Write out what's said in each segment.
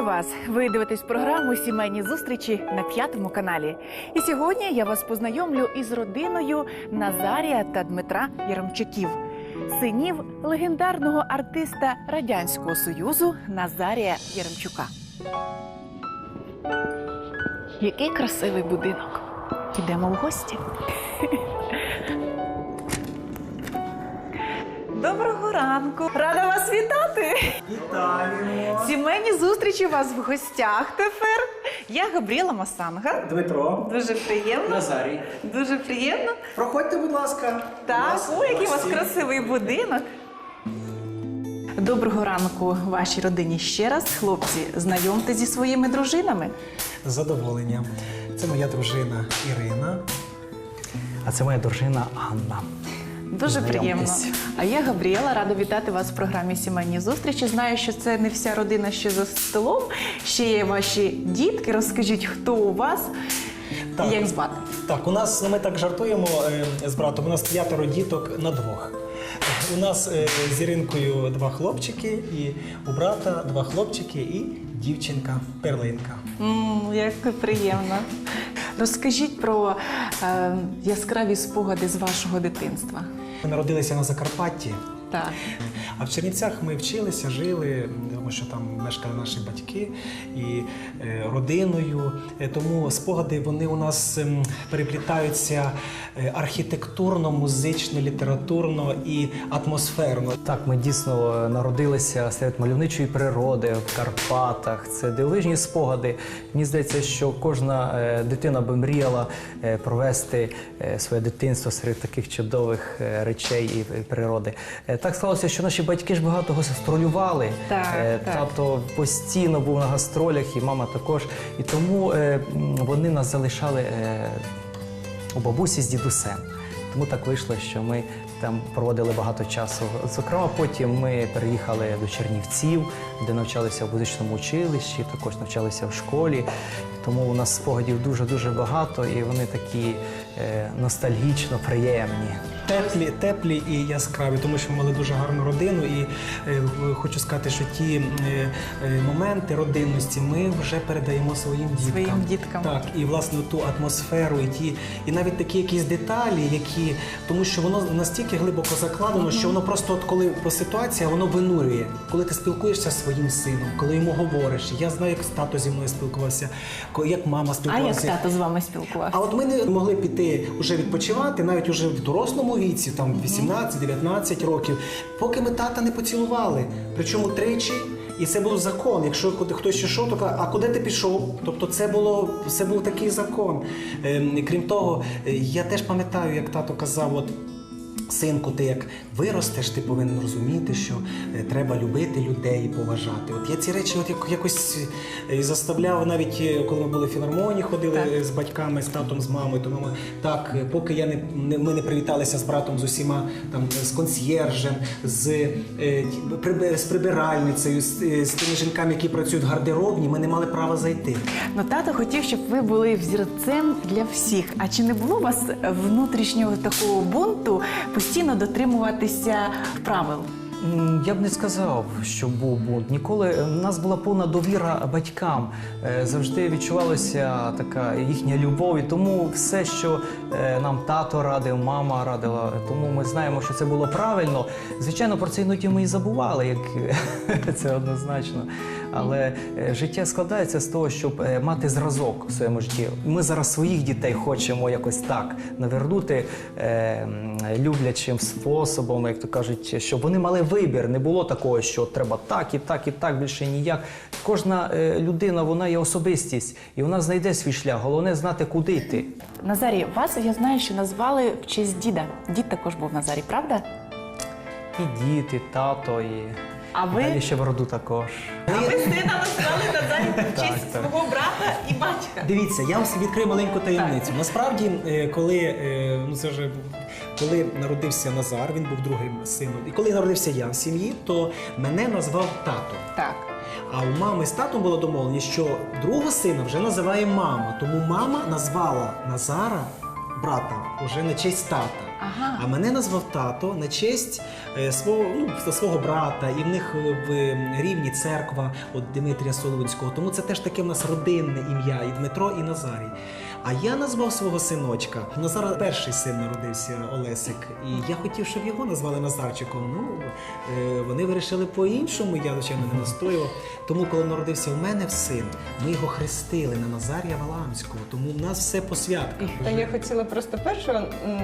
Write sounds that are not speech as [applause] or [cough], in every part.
Вітаю вас! Ви дивитесь програму Сімейні зустрічі на п'ятому каналі. І сьогодні я вас познайомлю із родиною Назарія та Дмитра Яремчуків, синів легендарного артиста Радянського Союзу Назарія Яремчука. Який красивий будинок. Ідемо в гості. Доброго ранку! Рада вас вітати! Вітаємо! Сімейні зустрічі у вас в гостях тепер. Я Габріела Масанга. Дмитро, Дуже приємно. Назарій. Дуже приємно. Проходьте, будь ласка. Так, нас о, який у вас красивий будинок. Доброго ранку вашій родині ще раз. Хлопці, знайомте зі своїми дружинами. З задоволенням. Це моя дружина Ірина. А це моя дружина Анна. Дуже приємно. А я Габріела, рада вітати вас в програмі Сімейні зустрічі. Знаю, що це не вся родина ще за столом. Ще є ваші дітки. Розкажіть, хто у вас і як звати. Так, у нас ми так жартуємо е, з братом. У нас п'ятеро діток на двох. У нас е, з Іринкою два хлопчики, і у брата два хлопчики і дівчинка Перлинка. М, як приємно. Розкажіть про е, яскраві спогади з вашого дитинства. Ми народилися на Закарпатті. Так. А в Чернівцях ми вчилися, жили, тому що там мешкали наші батьки і е, родиною. Е, Тому спогади вони у нас ем, переплітаються е, архітектурно, музично, літературно і атмосферно. Так, ми дійсно народилися серед мальовничої природи в Карпатах. Це дивовижні спогади. Мені здається, що кожна дитина би мріяла провести своє дитинство серед таких чудових речей і природи. Так сталося, що наші батьки ж багато гастролювали. Так, Е, так. Тато постійно був на гастролях, і мама також. І тому е, вони нас залишали. е, у бабусі з дідусем. Тому так вийшло, що ми там проводили багато часу. Зокрема, потім ми переїхали до Чернівців, де навчалися в музичному училищі, також навчалися в школі. Тому у нас спогадів дуже-дуже багато, і вони такі е, ностальгічно приємні. Теплі, теплі і яскраві, тому що ми мали дуже гарну родину. І е, хочу сказати, що ті е, е, моменти родинності ми вже передаємо своїм діткам. Своїм діткам. Так, і власне ту атмосферу, і ті, і навіть такі якісь деталі, які тому що воно настільки глибоко закладено, що воно просто, от коли по ситуація, воно винурює. Коли ти спілкуєшся зі своїм сином, коли йому говориш. Я знаю, як тато зі мною спілкувався, ко- як мама А як спілкувалася. тато з вами спілкувався? А от ми не могли піти вже відпочивати, навіть уже в дорослому віці, там 18-19 років, поки ми тата не поцілували. Причому тричі. І це був закон. Якщо хтось йшов, то каже, а куди ти пішов? Тобто це було це був такий закон. Ем, крім того, е, я теж пам'ятаю, як тато казав, от. Синку, ти як виростеш, ти повинен розуміти, що е, треба любити людей і поважати. От я ці речі от як- якось е, заставляв, навіть е, коли ми були в філармонії, ходили Так. з батьками, з татом, з мамою. То мама так, поки я не, не ми не привіталися з братом з усіма, там з консьєржем, з, приби- з прибиральницею, з, з тими жінками, які працюють в гардеробні, ми не мали права зайти. Ну, тато хотів, щоб ви були взірцем для всіх. А чи не було у вас внутрішнього такого бунту постійно дотримуватися правил? Я б не сказав, що був бунт. Ніколи е, в нас була повна довіра батькам. Е, Завжди відчувалася така їхня любов. І тому все, що е, нам тато радив, мама радила, тому ми знаємо, що це було правильно. Звичайно, про це іноді ми і забували, як [laughs] це однозначно. Але е, життя складається з того, щоб е, мати зразок в своєму житті. Ми зараз своїх дітей хочемо якось так навернути е, люблячим способом, як то кажуть, щоб вони мали вибір. Не було такого, що треба так і так, і так більше ніяк. Кожна людина вона є особистість, і вона знайде свій шлях. Головне знати, куди йти. Назарій, вас я знаю, що назвали в честь діда. Дід також був Назарій, правда? І діти, і тато, і А ви? далі ще в роду також. А ви сина назвали Назарій [laughs] в честь так. свого брата і батька. Дивіться, я вам відкрию маленьку таємницю. Насправді, е, коли е, ну це вже коли народився Назар, він був другим сином. І коли народився я в сім'ї, то мене назвав тато. Так. А у мами з татом було домовлення, що другого сина вже називає мама. Тому мама назвала Назара брата, уже на честь тата. Ага. А мене назвав тато на честь е, свого, ну, свого брата, і в них е, в е, рівні церква от Дмитрія Соловинського. Тому це теж таке в нас родинне ім'я і Дмитро, і Назарій. А я назвав свого синочка. Назара перший син народився Олесик. І я хотів, щоб його назвали Назарчиком. Ну е, вони вирішили по-іншому. Я звичайно не настоював. Тому, коли народився в мене в син, ми його хрестили на Назарія Валамського. Тому в нас все по святках. Та я хотіла просто першого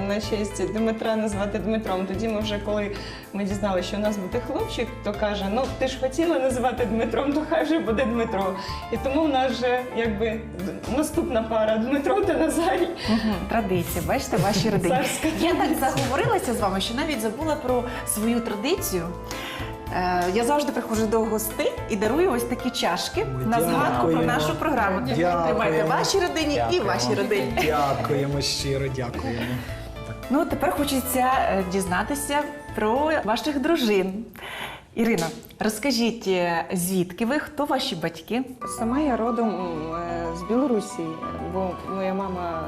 на честь Дмитра назвати Дмитром. Тоді ми вже коли ми дізналися, що у нас буде хлопчик, то каже: ну ти ж хотіла називати Дмитром, то хай же буде Дмитро. І тому в нас вже якби наступна пара Дмитро та Назарій. Угу. Традиції, бачите, ваші родині. Царська Я так заговорилася з вами, що навіть забула про свою традицію. Е, Я завжди приходжу до гостей і дарую ось такі чашки Ой, на згадку про дякуємо. нашу програму. Дякуємо. Тримайте вашій родині і Дякуємо. вашій родині. Дякуємо щиро, дякуємо. Ну тепер хочеться е, дізнатися про ваших дружин. Ірина, розкажіть, е, звідки ви, хто ваші батьки? Сама я родом е, з Білорусі, бо моя мама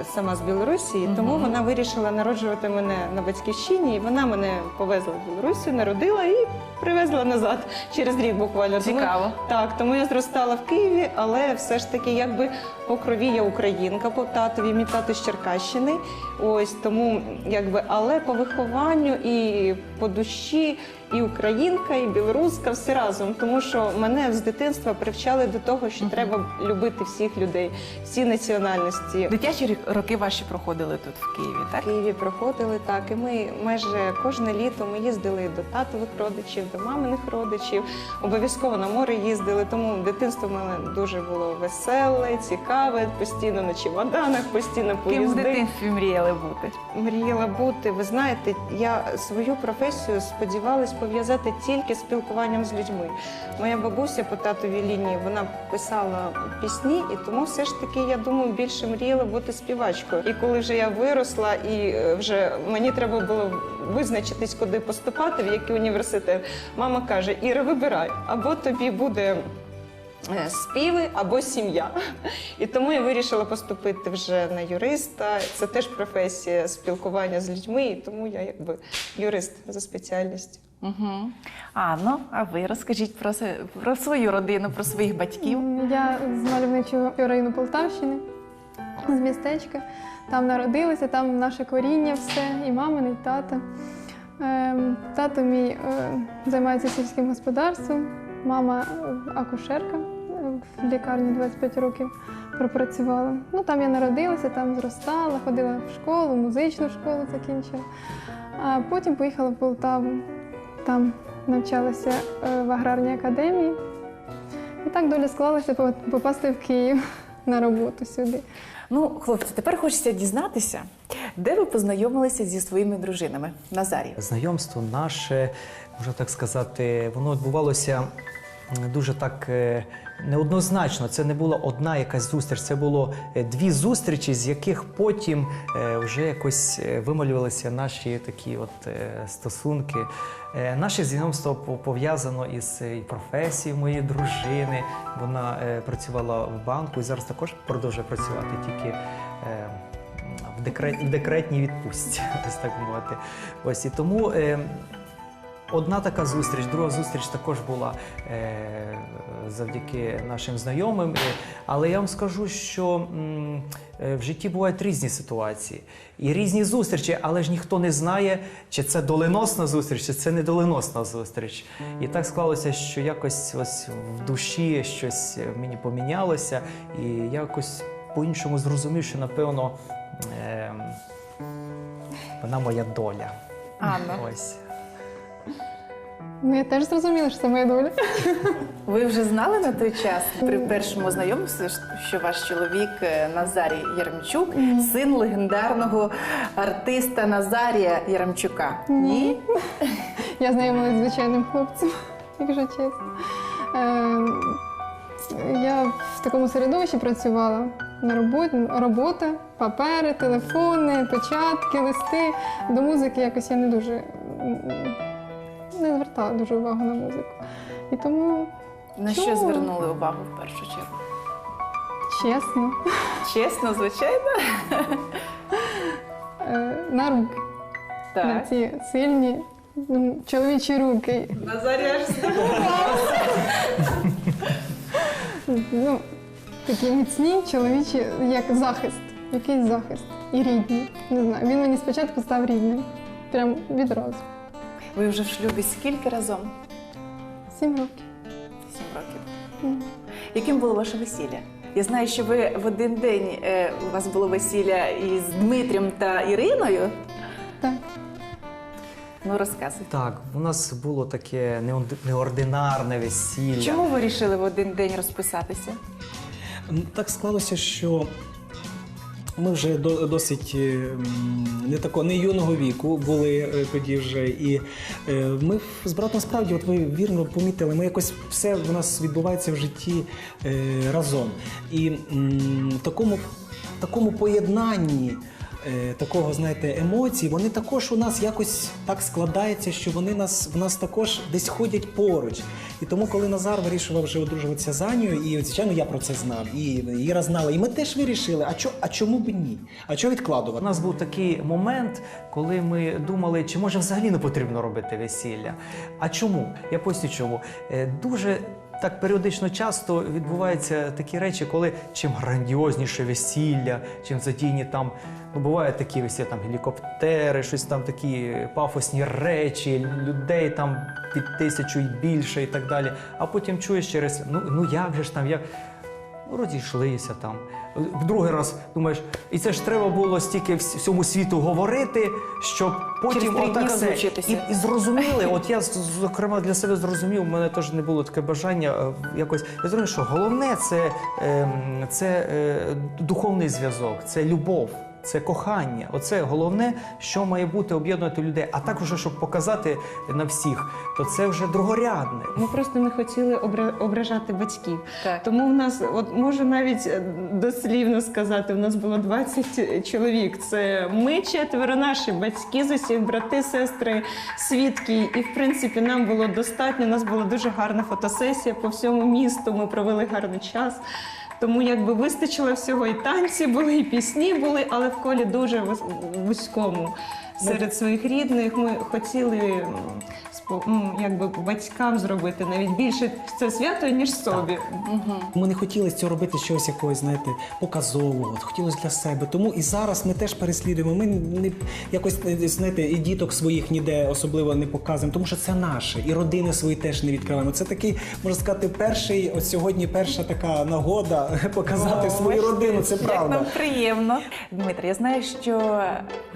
е, сама з Білорусі, Мгм. тому вона вирішила народжувати мене на батьківщині. І вона мене повезла в Білорусі, народила і привезла назад через рік буквально. Тому- Цікаво. Так, тому я зростала в Києві, але все ж таки, якби по крові я українка по татові, мій тато з Черкащини. Ось тому, якби, але по вихованню і по душі, і українка, і білоруска, все разом. Тому що мене з дитинства привчали до того, що треба любити всіх людей, всі національності. Дитячі роки ваші проходили тут в Києві, В? Києві проходили так, і ми майже кожне літо ми їздили до татових родичів, до маминих родичів. Обов'язково на море їздили. Тому дитинство в мене дуже було веселе, цікаве, постійно на чемоданах, постійно Ким в поїзди. дитинстві мріяли бути? Мріяла бути. Ви знаєте, я свою професію сподівалась пов'язати тільки з спілкуванням з людьми. Моя бабуся по татовій лінії вона писала пісні, і тому все ж таки я думаю, більше мріяла бути співачкою. І коли вже я виросла, і е, вже мені треба було визначитись, куди поступати, в який університет. Мама каже: Іра, вибирай, або тобі буде. Е, Співи або сім'я. І тому я вирішила поступити вже на юриста. Це теж професія спілкування з людьми, і тому я якби юрист за спеціальністю. Угу. Анно, а ви розкажіть про, про свою родину, про своїх батьків. Я з мальовничого району Полтавщини, з містечка. Там народилася, там наше коріння все, і мамин, і тата. Ем, Тато мій е, займається сільським господарством, мама е, акушерка е, в лікарні 25 років пропрацювала. Ну, там я народилася, там зростала, ходила в школу, музичну школу закінчила. А потім поїхала в Полтаву. Там навчалася е, в аграрній академії. І так доля склалася попасти в Київ [laughs] на роботу сюди. Ну, хлопці, тепер хочеться дізнатися, де ви познайомилися зі своїми дружинами. Назарій. Знайомство наше, можна так сказати, воно відбувалося дуже так е, неоднозначно. Це не була одна якась зустріч, це було е, дві зустрічі, з яких потім е, вже якось е, вималювалися наші такі от е, стосунки. Е, Наше знайомство пов'язано із е, професією моєї дружини. Вона е, працювала в банку і зараз також продовжує працювати тільки. е, в, декрет, в декретній відпустці, [laughs] ось так мовити. Ось і тому е, одна така зустріч, друга зустріч також була е, завдяки нашим знайомим. Е, Але я вам скажу, що е, в житті бувають різні ситуації і різні зустрічі, але ж ніхто не знає, чи це доленосна зустріч, чи це недоленосна зустріч. І так склалося, що якось ось в душі щось мені помінялося, і я якось по-іншому зрозумів, що напевно ем, вона моя доля. Анна, Ось. Ну, я теж зрозуміла, що це моя доля. ви вже знали на той час при першому знайомстві, що ваш чоловік е, Назарій Яремчук, син легендарного артиста Назарія Яремчука? Ні? [laughs] Я знайомилася з звичайним хлопцем, [laughs] якщо чесно. Ем, Я в такому середовищі працювала на роботі, робота, папери, телефони, печатки, листи. До музики якось я не дуже не звертала дуже увагу на музику. І тому На що Чому? звернули увагу в першу чергу? чесно, Чесно, звичайно. е, на руки. На ці сильні чоловічі руки. Назарія ж Ну, такі міцні чоловічі, як захист, якийсь захист. І рідні. Не знаю. Він мені спочатку став рідним. Прям відразу. Ви вже в шлюбі скільки разом? Сім років. Сім років. Яким було ваше весілля? Я знаю, що ви в один день е, у вас було весілля із Дмитрем та Іриною. Так. Ну розказуйте. Так, у нас було таке неординарне весілля. Чому ви вирішили в один день розписатися? Так склалося, що ми вже до- досить е, не такого не юного віку були е, тоді вже. І е, ми з братом справді, от ви вірно помітили, ми якось все в нас відбувається в житті разом. І м, такому, такому поєднанні. Такого, знаєте, емоцій, вони також у нас якось так складається, що вони нас в нас також десь ходять поруч. І тому, коли Назар вирішував вже одружуватися з Анією, і звичайно я про це знав, і Іра знала, і ми теж вирішили, а чо, а чому б ні? А чого У нас був такий момент, коли ми думали, чи може взагалі не потрібно робити весілля. А чому? Я поясню чому. Е, Дуже так періодично часто відбуваються такі речі, коли чим грандіозніше весілля, чим задійні там. Ну, бувають такі весілля, там гелікоптери, щось там такі пафосні речі, людей там під тисячу і більше і так далі. А потім чуєш через ну, ну як же ж там, як. Ну, розійшлися там. В другий раз думаєш, і це ж треба було стільки всьому світу говорити, щоб потім отак все. І, і зрозуміли, от я зокрема для себе зрозумів, у мене теж не було таке бажання е, якось. Я зрозумів, що головне це, ем, це е, духовний зв'язок, це любов. Це кохання, оце головне, що має бути об'єднувати людей. А також, щоб показати на всіх, то це вже другорядне. Ми просто не хотіли обра- ображати батьків. Так. Тому в нас, от можу навіть е, дослівно сказати, в нас було 20 чоловік. Це ми четверо, наші батьки з усіх, брати, сестри, свідки. І в принципі нам було достатньо. У нас була дуже гарна фотосесія по всьому місту. Ми провели гарний час. Тому якби вистачило всього, і танці були, і пісні були, але в колі дуже вуз- вузькому. Серед своїх рідних ми хотіли ну, якби батькам зробити навіть більше це свято, ніж собі. Ми не хотіли з цього робити щось якогось, знаєте, показового. От Хотілося для себе. Тому і зараз ми теж переслідуємо. Ми не якось знаєте, і діток своїх ніде особливо не показуємо, тому що це наше, і родини свої теж не відкриваємо. Це такий, можна сказати, перший от сьогодні перша така нагода [laughs] показати О, свою родину. Це Як правда. нам приємно. Дмитро, я знаю, що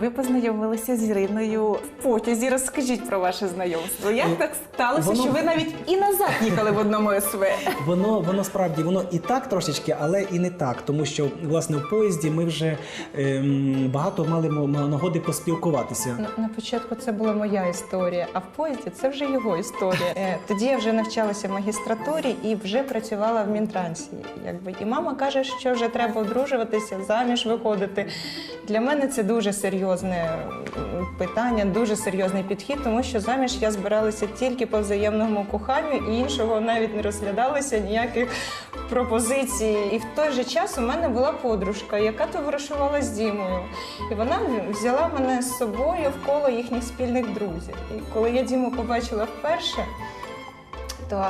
ви познайомилися з Іриною в потязі. Розкажіть про ваше знайомство. Як Е, так сталося, воно- що ви навіть і назад їхали в одному СВ? [laughs] Воно воно справді воно і так трошечки, але і не так, тому що власне в поїзді ми вже ем, багато мали нагоди поспілкуватися. На- На початку це була моя історія, а в поїзді це вже його історія. Е, Тоді я вже навчалася в магістратурі і вже працювала в Мінтрансі. Якби і мама каже, що вже треба одружуватися, заміж виходити. Для мене це дуже серйозне питання, дуже серйозний підхід, тому що заміж я збиралася тільки по взаємному коханню і іншого навіть не розглядалося ніяких пропозицій. І в той же час у мене була подружка, яка товаришувала з Дімою. І вона взяла мене з собою в коло їхніх спільних друзів. І коли я Діму побачила вперше, то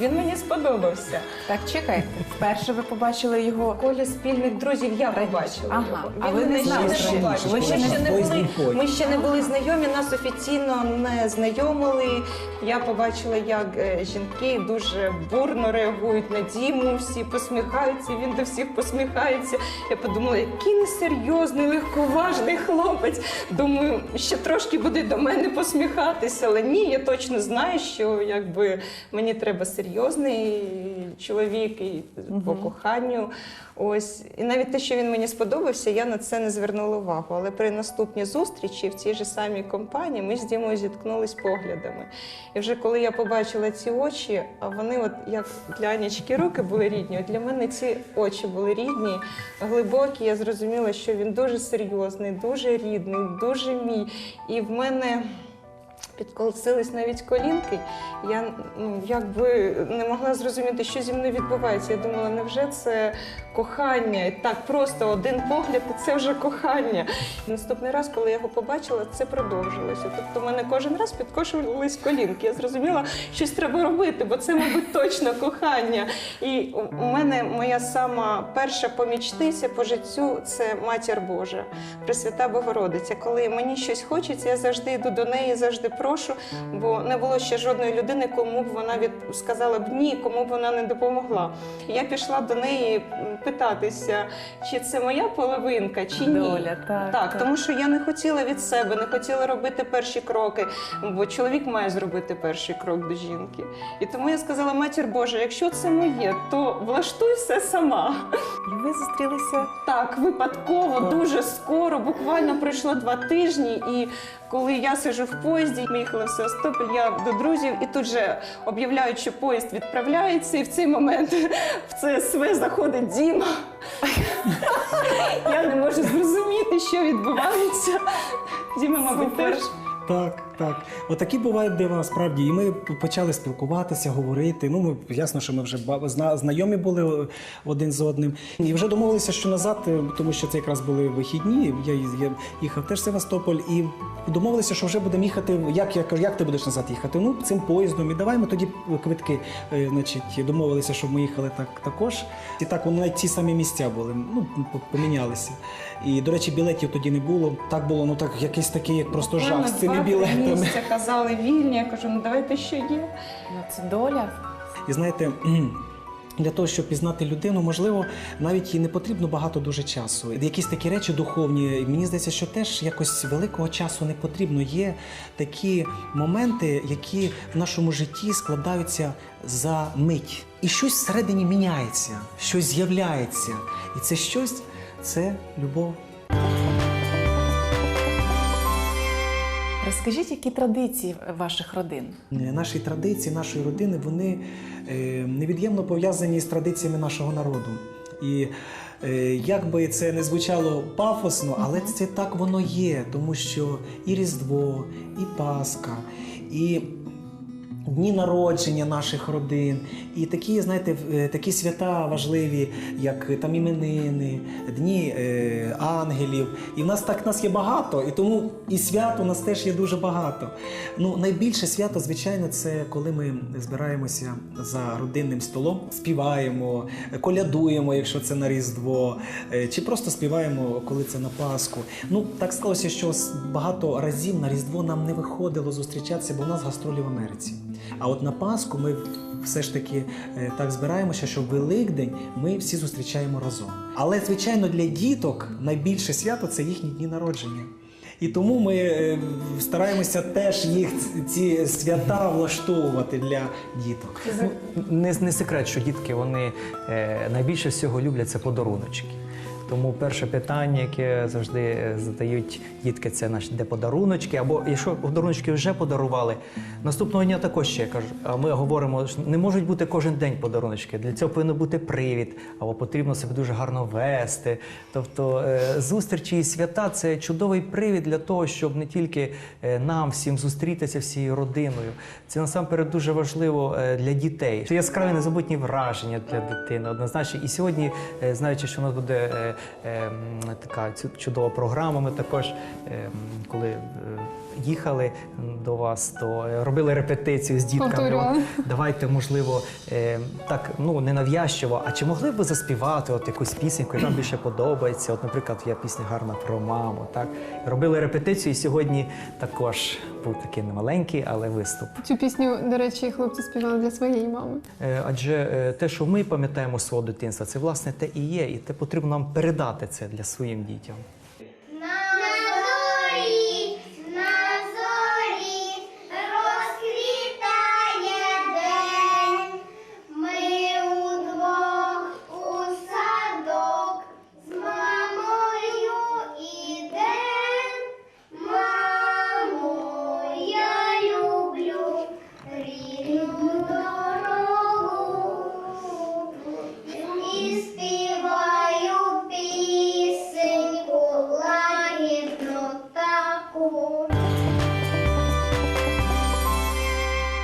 він мені сподобався. Так, чекайте. Вперше ви побачили його. В колі спільних друзів я побачила Ага. його. А Він ви не мене ще знали, не що він побачив. Ми ще ще не були. Ми ще не були знайомі, нас офіційно не знайомили. Я побачила, як е, жінки дуже бурно реагують на Діму, всі посміхаються, він до всіх посміхається. Я подумала, який несерйозний, легковажний хлопець. Думаю, ще трошки буде до мене посміхатися, але ні, я точно знаю, що якби мені треба серйозний чоловік і по коханню. Ось і навіть те, що він мені сподобався, я на це не звернула увагу. Але при наступній зустрічі в цій же самій компанії ми з Дімою зіткнулись поглядами. І вже коли я побачила ці очі, а вони, от як для Анічки руки були рідні, от для мене ці очі були рідні, глибокі. Я зрозуміла, що він дуже серйозний, дуже рідний, дуже мій. І в мене. Підколосились навіть колінки. Я ну, якби не могла зрозуміти, що зі мною відбувається. Я думала, невже це кохання? Так просто один погляд, і це вже кохання. І наступний раз, коли я його побачила, це продовжилося. Тобто, в мене кожен раз підкошувались колінки. Я зрозуміла, щось треба робити, бо це, мабуть, точно кохання. І у мене моя сама перша помічниця по життю це матір Божа, Пресвята Богородиця. Коли мені щось хочеться, я завжди йду до неї, завжди прошу, бо не було ще жодної людини, кому б вона від сказала б ні, кому б вона не допомогла. Я пішла до неї питатися, чи це моя половинка, чи ні. Доля, так, так, так. тому що я не хотіла від себе, не хотіла робити перші кроки, бо чоловік має зробити перший крок до жінки. І тому я сказала, матір Божа, якщо це моє, то влаштуй все сама. І ви зустрілися Так, випадково, дуже скоро, буквально пройшло два тижні. І коли я сижу в поїзді, ми їхали в Севастополь, я до друзів, і тут же об'являють, що поїзд відправляється, і в цей момент [laughs] в ЦСВ заходить Діма. [laughs] Я не можу зрозуміти, що відбувається. Діма, мабуть, теж. Так, так. Отакі бувають дива, насправді. І ми почали спілкуватися, говорити. Ну, ми ясно, що ми вже зна- знайомі були один з одним. І вже домовилися, що назад, е, тому що це якраз були вихідні. Я, я їхав теж в Севастополь, і домовилися, що вже будемо їхати. Як я кажу, як ти будеш назад їхати? Ну, цим поїздом. І давай ми тоді квитки. е, Значить, домовилися, щоб ми їхали так також. І так вони навіть ті самі місця були. Ну, помінялися. І, до речі, білетів тоді не було. Так було, ну так якийсь такий, як просто жах з цими білетами. місця казали вільні. Я кажу, ну давайте що є. ну це доля. І знаєте, для того, щоб пізнати людину, можливо, навіть і не потрібно багато дуже часу. Якісь такі речі духовні, мені здається, що теж якось великого часу не потрібно. Є такі моменти, які в нашому житті складаються за мить. І щось всередині міняється, щось з'являється. І це щось це любов. Розкажіть, які традиції ваших родин? Е, Наші традиції, нашої родини, вони е, невід'ємно пов'язані з традиціями нашого народу. І е, як би це не звучало пафосно, але це так воно є, тому що і Різдво, і Пасха, і дні народження наших родин, і такі, знаєте, е, такі свята важливі, як там іменини, дні е, ангелів. І в нас так нас є багато, і тому і свят у нас теж є дуже багато. Ну, найбільше свято, звичайно, це коли ми збираємося за родинним столом, співаємо, колядуємо, якщо це на Різдво, е, чи просто співаємо, коли це на Пасху. Ну, так сталося, що багато разів на Різдво нам не виходило зустрічатися, бо у нас гастролі в Америці. А от на Пасху ми все ж таки е, так збираємося, що Великдень ми всі зустрічаємо разом. Але, звичайно, для діток найбільше свято це їхні дні народження. І тому ми е, стараємося теж їх ці свята влаштовувати для діток. Ну, не, не секрет, що дітки вони е, найбільше всього люблять це подаруночки. Тому перше питання, яке завжди е, задають дітки, це наші де подаруночки. Або якщо подаруночки вже подарували, наступного дня також ще кажу. А ми говоримо, що не можуть бути кожен день подаруночки. Для цього повинен бути привід, або потрібно себе дуже гарно вести. Тобто е, зустрічі і свята це чудовий привід для того, щоб не тільки е, нам всім зустрітися всією родиною. Це насамперед дуже важливо для дітей. Це яскраві незабутні враження для дитини, однозначно. І сьогодні, знаючи, що у нас буде така чудова програма, ми також, е, коли е, їхали до вас, то е, робили репетицію з дітками. От Давайте, можливо, е, так ну не нав'язчиво, а чи могли б ви заспівати от якусь пісеньку, яка більше подобається? От, наприклад, є пісня гарна про маму. Так робили репетицію, і сьогодні також був такий немаленький, але виступ. Цю пісню, до речі, хлопці співали для своєї мами. Е, Адже е, те, що ми пам'ятаємо свого дитинства, це власне те і є, і те потрібно нам передати це для своїм дітям.